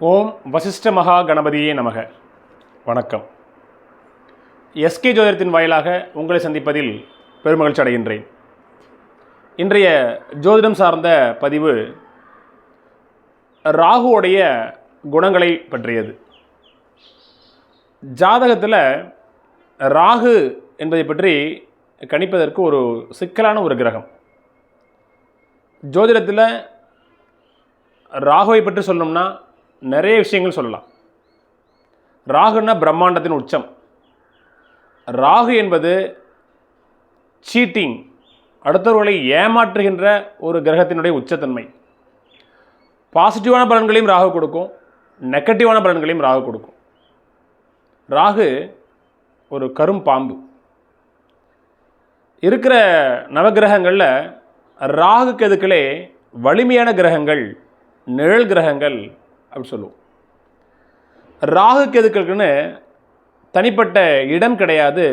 ஓம் வசிஷ்ட மகா கணபதியே நமக. வணக்கம். எஸ்கே ஜோதிடத்தின் வாயிலாக உங்களை சந்திப்பதில் பெருமகிழ்ச்சி அடைகின்றேன். இன்றைய ஜோதிடம் சார்ந்த பதிவு ராகுவுடைய குணங்களை பற்றியது. ஜாதகத்தில் ராகு என்பதை பற்றி கணிப்பதற்கு ஒரு சிக்கலான ஒரு கிரகம். ஜோதிடத்தில் ராகுவை பற்றி சொல்லணும்னா நிறைய விஷயங்கள் சொல்லலாம். ராகுன்னா பிரம்மாண்டத்தின் உச்சம். ராகு என்பது சீட்டிங் அடுத்தவர்களை ஏமாற்றுகின்ற ஒரு கிரகத்தினுடைய உச்சத்தன்மை. பாசிட்டிவான பலன்களையும் ராகு கொடுக்கும் நெகட்டிவான பலன்களையும் ராகு கொடுக்கும். ராகு ஒரு கரும் பாம்பு. இருக்கிற நவகிரகங்களில் ராகு கெதுக்களே வலிமையான கிரகங்கள் நிழல் கிரகங்கள் அப்படின்னு சொல்லுவோம். ராகு கேதுக்களுக்குன்னு தனிப்பட்ட இடம் கிடையாது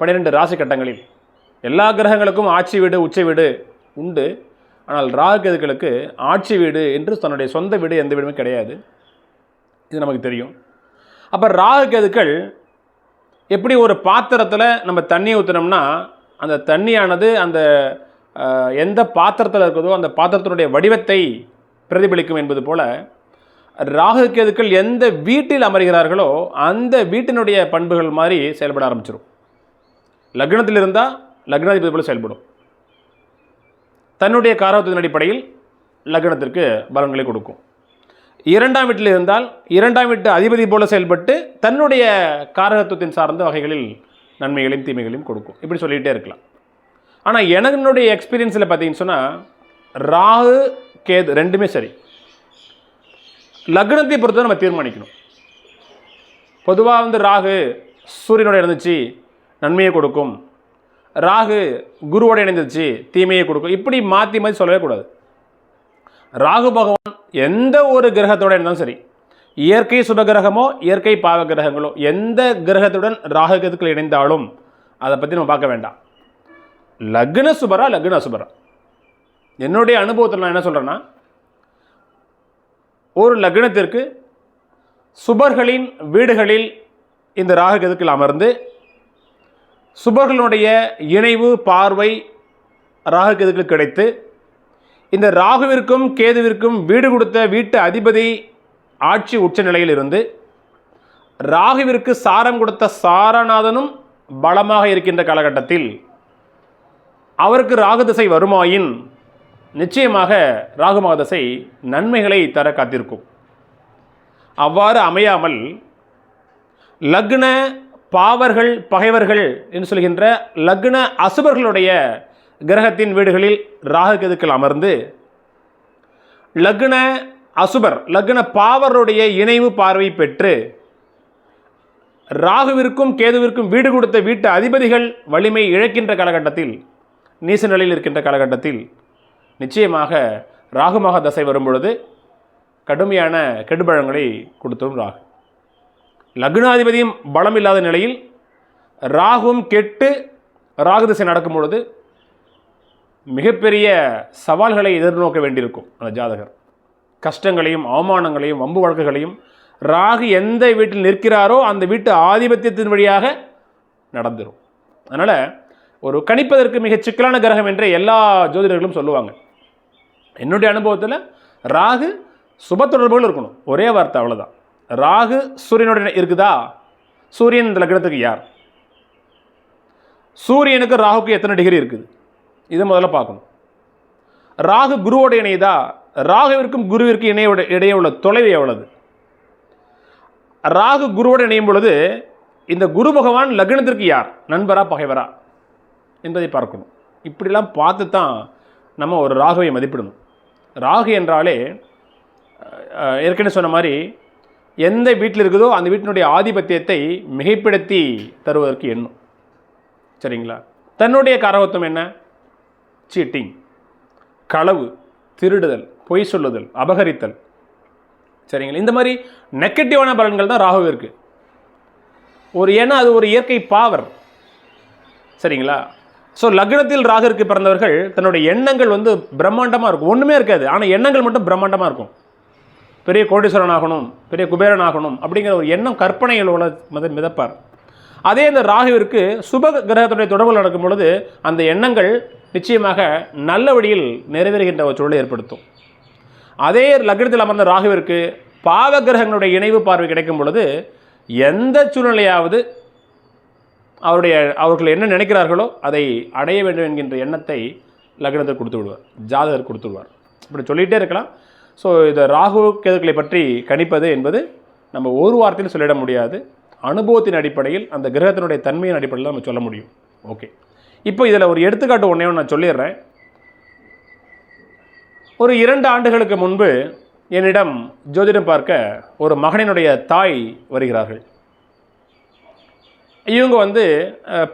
பன்னிரெண்டு ராசி கட்டங்களில். எல்லா கிரகங்களுக்கும் ஆட்சி வீடு உச்ச வீடு உண்டு. ஆனால் ராகு கேதுக்களுக்கு ஆட்சி வீடு என்று தன்னுடைய சொந்த வீடு எந்த வீடுமே கிடையாது. இது நமக்கு தெரியும். அப்போ ராகு கேதுக்கள் எப்படி ஒரு பாத்திரத்தில் நம்ம தண்ணி ஊற்றினோம்னா அந்த தண்ணியானது அந்த எந்த பாத்திரத்தில் இருக்குதோ அந்த பாத்திரத்தினுடைய வடிவத்தை பிரதிபலிக்கும் என்பது போல் ராகு கேதுக்கள் எந்த வீட்டில் அமர்கிறார்களோ அந்த வீட்டினுடைய பண்புகள் மாதிரி செயல்பட ஆரம்பிச்சிடும் லக்னத்தில் இருந்தால் லக்னாதிபதி போல் செயல்படும். தன்னுடைய காரகத்தின் அடிப்படையில் லக்னத்திற்கு பலன்களை கொடுக்கும். இரண்டாம் வீட்டில் இருந்தால் இரண்டாம் வீட்டு அதிபதி போல செயல்பட்டு தன்னுடைய காரகத்துவத்தின் சார்ந்த வகைகளில் நன்மைகளையும் தீமைகளையும் கொடுக்கும். இப்படி சொல்லிகிட்டே இருக்கலாம். ஆனால் என்னுடைய எக்ஸ்பீரியன்ஸில் பார்த்தீங்கன்னு சொன்னால் ராகு கேது ரெண்டுமே சரி. லக்னத்தை பொறுத்து நம்ம தீர்மானிக்கணும். பொதுவாக வந்து ராகு சூரியனோட இருந்துச்சு நன்மையை கொடுக்கும். ராகு குருவோட இணைந்துச்சு தீமையை கொடுக்கும். இப்படி மாற்றி மாற்றி சொல்லவே கூடாது. ராகு பகவான் எந்த ஒரு கிரகத்தோட இருந்தாலும் சரி இயற்கை சுப கிரகமோ இயற்கை பாவ கிரகங்களோ எந்த கிரகத்துடன் ராகு கேதுக்கள் இணைந்தாலும் அதை பற்றி நம்ம பார்க்க வேண்டாம். லக்ன சுபரா லக்ன அசுபரா. என்னுடைய அனுபவத்தில் நான் என்ன சொல்கிறேன்னா ஒரு லக்னத்திற்கு சுபர்களின் வீடுகளில் இந்த ராகு அமர்ந்து சுபர்களுடைய இணைவு பார்வை ராகு கிடைத்து இந்த ராகுவிற்கும் கேதுவிற்கும் வீடு கொடுத்த வீட்டு அதிபதி ஆட்சி உச்ச நிலையில் இருந்து ராகுவிற்கு சாரம் கொடுத்த சாரநாதனும் பலமாக இருக்கின்ற காலகட்டத்தில் அவருக்கு ராகு திசை வருமாயின் நிச்சயமாக ராகு மாதசை நன்மைகளை தர காத்திருக்கும். அவ்வாறு அமையாமல் லக்ன பாவர்கள் பகைவர்கள் என்று சொல்கின்ற லக்ன அசுபர்களுடைய கிரகத்தின் வீடுகளில் ராகு கேதுக்கள் அமர்ந்து லக்ன அசுபர் லக்ன பாவருடைய இணைவு பார்வை பெற்று ராகுவிற்கும் கேதுவிற்கும் வீடு கொடுத்த வீட்டு அதிபதிகள் வலிமை இழக்கின்ற காலகட்டத்தில் நீச நிலையில் இருக்கின்ற காலகட்டத்தில் நிச்சயமாக ராகுமக தசை வரும்பொழுது கடுமையான கெடுபழங்களை கொடுத்தும் ராகு. லக்னாதிபதியும் பலம் இல்லாத நிலையில் ராகுவும் கெட்டு ராகு திசை நடக்கும் பொழுது மிகப்பெரிய சவால்களை எதிர்நோக்க வேண்டியிருக்கும் அந்த ஜாதகர். கஷ்டங்களையும் அவமானங்களையும் வம்பு வழக்குகளையும் ராகு எந்த வீட்டில் நிற்கிறாரோ அந்த வீட்டு ஆதிபத்தியத்தின் வழியாக நடந்துடும் அதனால் ஒரு கணிப்பதற்கு மிக சிக்கலான கிரகம் என்று எல்லா ஜோதிடர்களும் சொல்லுவாங்க. என்னுடைய அனுபவத்தில் ராகு சுப தொடர்புகள் இருக்கணும். ஒரே வார்த்தை அவ்வளோதான் ராகு சூரியனுடைய இருக்குதா? சூரியன் இந்த லக்னத்துக்கு யார்? சூரியனுக்கு ராகுக்கு எத்தனை டிகிரி இருக்குது? இதை முதல்ல பார்க்கணும். ராகு குருவோட இணையுதா? ராகுவிற்கும் குருவிற்கும் இணையோட இடையே உள்ள தொலைவு எவ்வளவு? ராகு குருவோடு இணையும் பொழுது இந்த குரு பகவான் லக்னத்திற்கு யார்? நண்பரா பகைவரா? என்பதை பார்க்கணும். இப்படிலாம் பார்த்து தான் நம்ம ஒரு ராகுவை மதிப்பிடணும். ராகு என்றாலே ஏற்கனவே சொன்ன மாதிரி எந்த வீட்டில் இருக்குதோ அந்த வீட்டினுடைய ஆதிபத்தியத்தை மிகைப்படுத்தி தருவதற்கு எண்ணும். சரிங்களா? தன்னுடைய காரகத்துவம் என்ன? சீட்டிங் களவு திருடுதல் பொய் சொல்லுதல் அபகரித்தல். சரிங்களா? இந்த மாதிரி நெகட்டிவான பலன்கள் தான் ராகு ஒரு ஏன்னா அது ஒரு இயற்கை பாவர் சரிங்களா? ஸோ லக்னத்தில் ராகுவிற்கு பிறந்தவர்கள் தன்னுடைய எண்ணங்கள் வந்து பிரம்மாண்டமாக இருக்கும். ஒன்றுமே இருக்காது. ஆனால் எண்ணங்கள் மட்டும் பிரம்மாண்டமாக இருக்கும். பெரிய கோடீஸ்வரன் ஆகணும் பெரிய குபேரன் ஆகணும் அப்படிங்கிற ஒரு எண்ணம் கற்பனைகள் மித மிதப்பார். அதே இந்த ராகுவிற்கு சுப கிரகத்துடைய தொடர்பு நடக்கும் பொழுது அந்த எண்ணங்கள் நிச்சயமாக நல்ல வழியில் நிறைவேறுகின்ற ஒரு சூழலை ஏற்படுத்தும். அதே லக்னத்தில் அமர்ந்த ராகுவிற்கு பாவ கிரகங்களுடைய இணைவு பார்வை கிடைக்கும் பொழுது எந்த சூழ்நிலையாவது அவருடைய அவர்கள் என்ன நினைக்கிறார்களோ அதை அடைய வேண்டும் என்கின்ற எண்ணத்தை லக்னத்தில் கொடுத்து விடுவார் ஜாதகர் கொடுத்து விடுவார். இப்படி சொல்லிகிட்டே இருக்கலாம். ஸோ இந்த ராகு கேதுக்களை பற்றி கணிப்பது என்பது நம்ம ஒரு வார்த்தையில் சொல்லிட முடியாது. அனுபவத்தின் அடிப்படையில் அந்த கிரகத்தினுடைய தன்மையின் அடிப்படையில் நம்ம சொல்ல முடியும். ஓகே இப்போ இதில் ஒரு எடுத்துக்காட்டு ஒன்றையும் நான் சொல்லிடுறேன். ஒரு இரண்டு ஆண்டுகளுக்கு முன்பு என்னிடம் ஜோதிடம் பார்க்க ஒரு மகனினுடைய தாய் வருகிறார்கள். இவங்க வந்து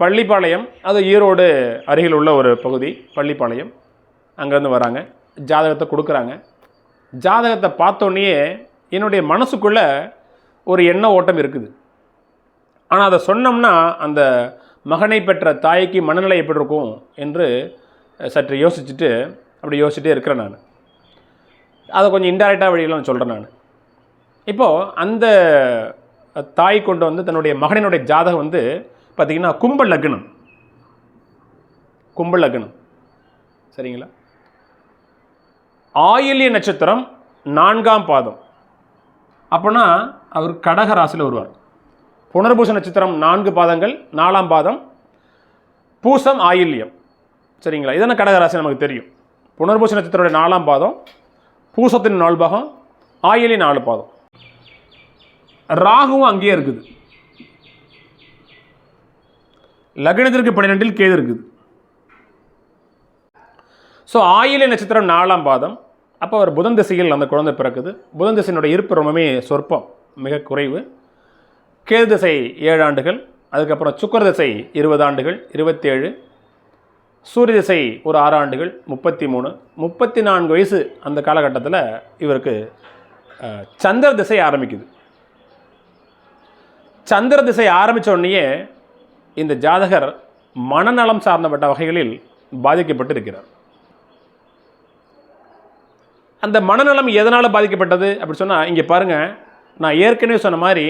பள்ளிப்பாளையம் அது ஈரோடு அருகில் உள்ள ஒரு பகுதி பள்ளிப்பாளையம். அங்கேருந்து வராங்க. ஜாதகத்தை கொடுக்குறாங்க. ஜாதகத்தை பார்த்தோன்னே என்னுடைய மனசுக்குள்ளே ஒரு எண்ண ஓட்டம் இருக்குது. ஆனால் அதை சொன்னோம்னா அந்த மகனை பெற்ற தாய்க்கு மனநிலை எப்படி இருக்கும் என்று சற்று யோசிச்சுட்டு அப்படி யோசிச்சுட்டே இருக்கிறேன் நான். அதை கொஞ்சம் இன்டைரக்டாக வழியில் நான் சொல்கிறேன் நான். இப்போது அந்த தாய் கொண்டு வந்து தன்னுடைய மகனினுடைய ஜாதகம் வந்து பார்த்திங்கன்னா கும்ப லக்னம். கும்ப லக்னம். சரிங்களா? ஆயில்ய நட்சத்திரம் நான்காம் பாதம். அப்போனா அவர் கடக ராசியில் வருவார். புனர்பூச நட்சத்திரம் நான்கு பாதங்கள் நாலாம் பாதம் பூசம் ஆயில்யம். சரிங்களா? இதெல்லாம் கடகராசி நமக்கு தெரியும்? புனர்பூச நட்சத்திரோட நாலாம் பாதம் பூசத்தின் நாலு பாகம் ஆயிலின் நாலு பாதம். ராகுவும் அங்கேயே இருக்குது. லக்னத்திற்கு பன்னிரெண்டில் கேது இருக்குது. ஸோ ஆயில நட்சத்திரம் நாலாம் பாதம். அப்போ அவர் புதன் திசையில் அந்த குழந்தை பிறக்குது. புதன் திசையினுடைய இருப்பு ரொம்பவே சொற்பம் மிக குறைவு. கேது திசை ஏழு ஆண்டுகள் அதுக்கப்புறம் சுக்கர திசை இருபது ஆண்டுகள் இருபத்தேழு. சூரிய திசை ஒரு ஆறு ஆண்டுகள் முப்பத்தி மூணு முப்பத்தி நான்கு வயசு அந்த காலகட்டத்தில் இவருக்கு சந்திர திசை ஆரம்பிக்குது. சந்திர திசை ஆரம்பித்த உடனேயே இந்த ஜாதகர் மனநலம் சார்ந்தப்பட்ட வகைகளில் பாதிக்கப்பட்டு இருக்கிறார் அந்த மனநலம் எதனால் பாதிக்கப்பட்டது அப்படி சொன்னால் இங்கே பாருங்கள் நான் ஏற்கனவே சொன்ன மாதிரி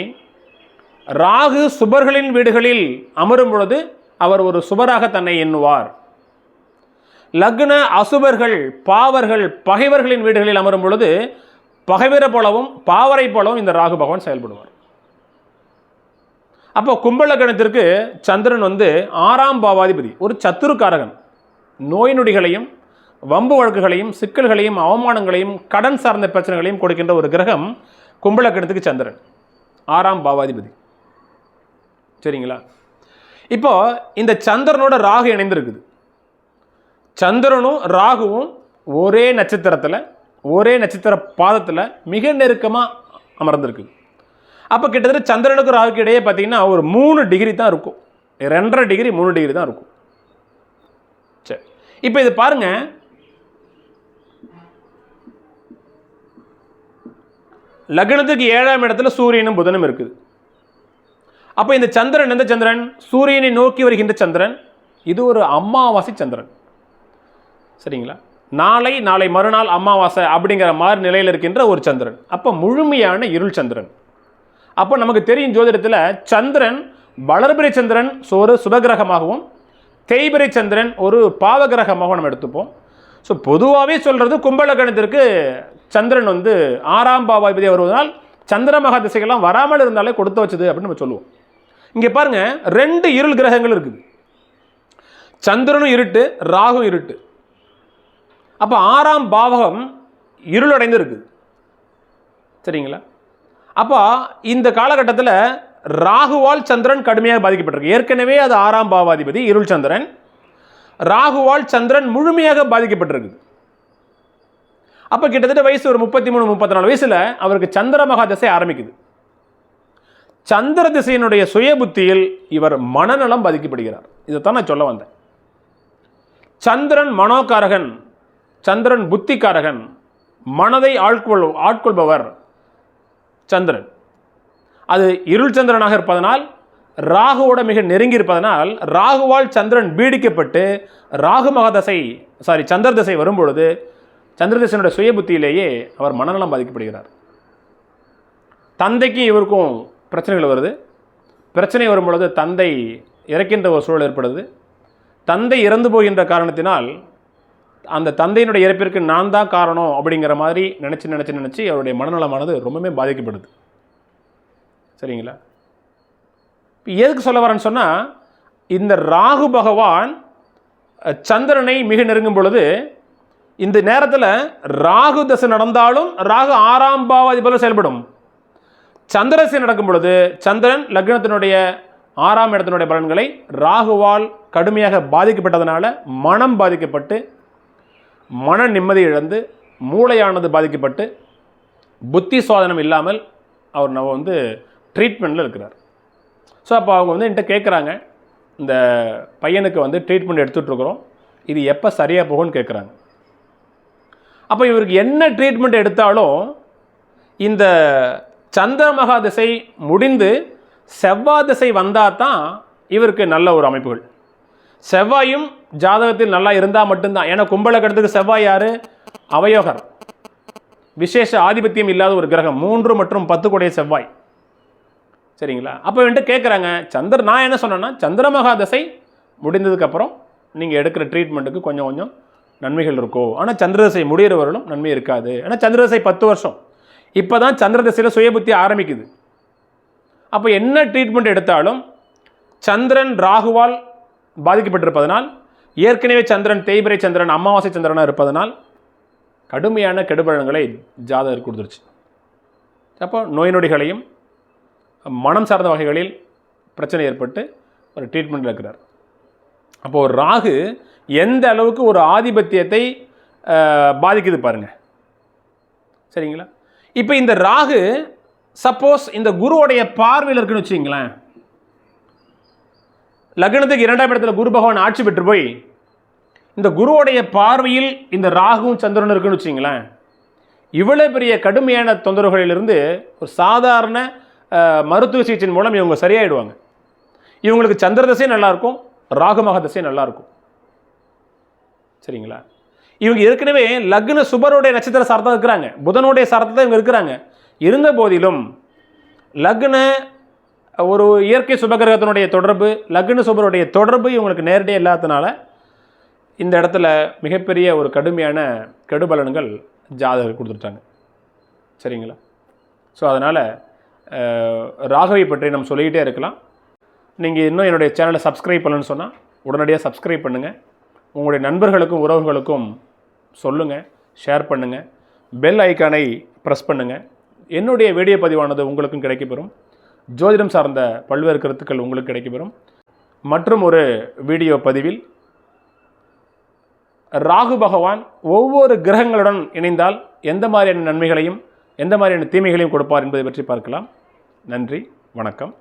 ராகு சுபர்களின் வீடுகளில் அமரும் பொழுது அவர் ஒரு சுபராக தன்னை எண்ணுவார். லக்ன அசுபர்கள் பாவர்கள் பகைவர்களின் வீடுகளில் அமரும் பொழுது பகைவரை போலவும் பாவரை போலவும் இந்த ராகு பகவான் செயல்படுவார். அப்போ கும்பலக்கணத்திற்கு சந்திரன் வந்து ஆறாம் பாவாதிபதி ஒரு சத்துருக்காரகன். நோய் நொடிகளையும் வம்பு வழக்குகளையும் சிக்கல்களையும் அவமானங்களையும் கடன் சார்ந்த பிரச்சனைகளையும் கொடுக்கின்ற ஒரு கிரகம் கும்பலக்கணத்துக்கு சந்திரன் ஆறாம் பாவாதிபதி. சரிங்களா? இப்போ இந்த சந்திரனோட ராகு இணைந்திருக்குது. சந்திரனும் ராகுவும் ஒரே நட்சத்திரத்தில் ஒரே நட்சத்திர பாதத்தில் மிக நெருக்கமாக அமர்ந்திருக்குது அப்போ கிட்டத்தட்ட சந்திரனுக்கு ராகுக்கு இடையே பார்த்தீங்கன்னா ஒரு மூணு டிகிரி தான் இருக்கும். ரெண்டரை டிகிரி மூணு டிகிரி தான் இருக்கும். சரி இப்போ இது பாருங்க. லக்னத்துக்கு ஏழாம் இடத்துல சூரியனும் புதனும் இருக்குது. அப்போ இந்த சந்திரன் எந்த சந்திரன்? சூரியனை நோக்கி வருகின்ற சந்திரன். இது ஒரு அமாவாசை சந்திரன். சரிங்களா? நாளை நாளை மறுநாள் அமாவாசை அப்படிங்கிற மாதிரி நிலையில் இருக்கின்ற ஒரு சந்திரன். அப்போ முழுமையான இருள் சந்திரன். அப்போ நமக்கு தெரியும் ஜோதிடத்தில் சந்திரன் வளர்பிறை சந்திரன் ஒரு சுபகிரகமாகவும் தேய்பிறை சந்திரன் ஒரு பாவகிரகமாகவும் நம்ம எடுத்துப்போம். ஸோ பொதுவாகவே சொல்கிறது கும்பலகணத்திற்கு சந்திரன் வந்து ஆறாம் பாவாதிபதி வருவதனால் சந்திரமகா திசைகள்லாம் வராமல் இருந்தாலே கொடுத்து வச்சது அப்படின்னு நம்ம சொல்லுவோம். இங்கே பாருங்க ரெண்டு இருள் கிரகங்கள் இருக்குது. சந்திரனும் இருட்டு ராகும் இருட்டு. அப்போ ஆறாம் பாவகம் இருளடைந்து இருக்குது. சரிங்களா? அப்போ இந்த காலகட்டத்தில் ராகுவால் சந்திரன் கடுமையாக பாதிக்கப்பட்டிருக்கு. ஏற்கனவே அது ஆறாம் பாவாதிபதி இருள் சந்திரன் ராகுவால் சந்திரன் முழுமையாக பாதிக்கப்பட்டிருக்குது. அப்போ கிட்டத்தட்ட வயசு ஒரு முப்பத்தி மூணு முப்பத்தி நாலு வயசில் அவருக்கு சந்திர மகா திசை ஆரம்பிக்குது. சந்திர திசையினுடைய சுய புத்தியில் இவர் மனநலம் பாதிக்கப்படுகிறார். இதைத்தான் நான் சொல்ல வந்தேன். சந்திரன் மனோகாரகன் சந்திரன் புத்திக்காரகன் மனதை ஆட்கொள் ஆட்கொள்பவர் சந்திரன். அது இருள் சந்திரனாக இருப்பதனால் ராகுவோட மிக நெருங்கி இருப்பதனால் ராகுவால் சந்திரன் பீடிக்கப்பட்டு ராகு மகதசை சாரி சந்திர தசை வரும்பொழுது சந்திரதசனுடைய சுய புத்தியிலேயே அவர் மனநலம் பாதிக்கப்படுகிறார். தந்தைக்கும் இவருக்கும் பிரச்சனைகள் வருது. பிரச்சனை வரும்பொழுது தந்தை இறக்கின்ற ஒரு சூழல் ஏற்படுது. தந்தை இறந்து போகின்ற காரணத்தினால் அந்த தந்தையினுடைய இறப்பிற்கு நான் தான் காரணம் அப்படிங்கிற மாதிரி நினச்சி நினச்சி நினச்சி அவருடைய மனநலமானது ரொம்பவே பாதிக்கப்படுது. சரிங்களா? இப்போ எதுக்கு சொல்ல வரேன்னு சொன்னால் இந்த ராகு பகவான் சந்திரனை மிக நெருங்கும் பொழுது இந்த நேரத்தில் ராகு தசை நடந்தாலும் ராகு ஆறாம் பாவாதி போல செயல்படும். சந்திரசை நடக்கும் பொழுது சந்திரன் லக்னத்தினுடைய ஆறாம் இடத்தினுடைய பலன்களை ராகுவால் கடுமையாக பாதிக்கப்பட்டதுனால மனம் பாதிக்கப்பட்டு மன நிம்மதி இழந்து மூளையானது பாதிக்கப்பட்டு புத்தி சாதனம் இல்லாமல் அவர் நம்ம வந்து ட்ரீட்மெண்ட்டில் இருக்கிறார். ஸோ அப்போ அவங்க வந்து என்கிட்ட கேட்குறாங்க இந்த பையனுக்கு வந்து ட்ரீட்மெண்ட் எடுத்துகிட்ருக்குறோம் இது எப்போ சரியாக போகும்னு கேட்குறாங்க அப்போ இவருக்கு என்ன ட்ரீட்மெண்ட் எடுத்தாலும் இந்த சந்திரமகா திசை முடிந்து செவ்வாய் திசை வந்தால் தான் இவருக்கு நல்ல ஒரு அமைப்புகள். செவ்வாயும் ஜாதகத்தில் நல்லா இருந்தால் மட்டும்தான். ஏன்னா கும்பலக்கடத்துக்கு செவ்வாய் யார்? அவயோகர். விசேஷ ஆதிபத்தியம் இல்லாத ஒரு கிரகம். மூன்று மற்றும் பத்து கூடைய செவ்வாய். சரிங்களா? அப்போ வந்துட்டு கேட்குறாங்க சந்திர நான் என்ன சொன்னேன்னா சந்திரமகா தசை முடிந்ததுக்கப்புறம் நீங்கள் எடுக்கிற ட்ரீட்மெண்ட்டுக்கு கொஞ்சம் கொஞ்சம் நன்மைகள் இருக்கும் ஆனால் சந்திரதசை முடிகிறவர்களும் நன்மை இருக்காது. ஆனால் சந்திரதசை பத்து வருஷம். இப்போ தான் சந்திரதசையில் சுயபுத்தி ஆரம்பிக்குது. அப்போ என்ன ட்ரீட்மெண்ட் எடுத்தாலும் சந்திரன் ராகுவால் பாதிக்கப்பட்டிருப்பதனால் ஏற்கனவே சந்திரன் தேய்பிரை சந்திரன் அமாவாசை சந்திரனாக இருப்பதனால் கடுமையான கெடுபலன்களை ஜாதகர் கொடுத்துருச்சு. அப்போ நோய் நொடிகளையும் மனம் சார்ந்த வகைகளில் பிரச்சனை ஏற்பட்டு ஒரு ட்ரீட்மெண்ட் இருக்கிறார். அப்போ ஒரு ராகு எந்த அளவுக்கு ஒரு ஆதிபத்தியத்தை பாதிக்குது பாருங்கள் சரிங்களா? இப்போ இந்த ராகு சப்போஸ் இந்த குருவோடைய பார்வையில் இருக்குன்னு வச்சுங்களேன் லக்னத்துக்கு இரண்டாம் இடத்துல குரு பகவான் ஆட்சி பெற்று போய் இந்த குருவோடைய பார்வையில் இந்த ராகுவும் சந்திரனும் இருக்குன்னு வச்சிங்களேன் இவ்வளோ பெரிய கடுமையான தொந்தரவுகளிலிருந்து ஒரு சாதாரண மருத்துவ சிகிச்சையின் மூலம் இவங்க சரியாயிடுவாங்க. இவங்களுக்கு சந்திர தசையும் நல்லாயிருக்கும் ராகுமக தசையும் நல்லாயிருக்கும். சரிங்களா? இவங்க ஏற்கனவே லக்ன சுபருடைய நட்சத்திர சாரத்தான் இருக்கிறாங்க. புதனுடைய சாரத்தில் இவங்க இருக்கிறாங்க. இருந்த போதிலும் லக்ன ஒரு இயற்கை சுபகிரகத்தினுடைய தொடர்பு லக்ன சுபருடைய தொடர்பு இவங்களுக்கு நேரடியாக இல்லாததுனால இந்த இடத்துல மிகப்பெரிய ஒரு கடுமையான கெடுபலன்கள் ஜாதகர் கொடுத்துட்டாங்க. சரிங்களா? ஸோ அதனால் ராகவை பற்றி நம்ம சொல்லிக்கிட்டே இருக்கலாம். நீங்கள் இன்னும் என்னுடைய சேனலை சப்ஸ்கிரைப் பண்ணணும்னு சொன்னால் உடனடியாக சப்ஸ்கிரைப் பண்ணுங்கள் உங்களுடைய நண்பர்களுக்கும் உறவுகளுக்கும் சொல்லுங்கள் ஷேர் பண்ணுங்கள் பெல் ஐக்கானை ப்ரெஸ் பண்ணுங்கள் என்னுடைய வீடியோ பதிவானது உங்களுக்கும் கிடைக்கப்பெறும். ஜோதிடம் சார்ந்த பல்வேறு கருத்துக்கள் உங்களுக்கு கிடைக்கப்பெறும். மற்றும் ஒரு வீடியோ பதிவில் ராகு பகவான் ஒவ்வொரு கிரகங்களுடன் இணைந்தால் எந்த மாதிரியான நன்மைகளையும் எந்த மாதிரியான தீமைகளையும் கொடுப்பார் என்பதை பற்றி பார்க்கலாம். நன்றி வணக்கம்.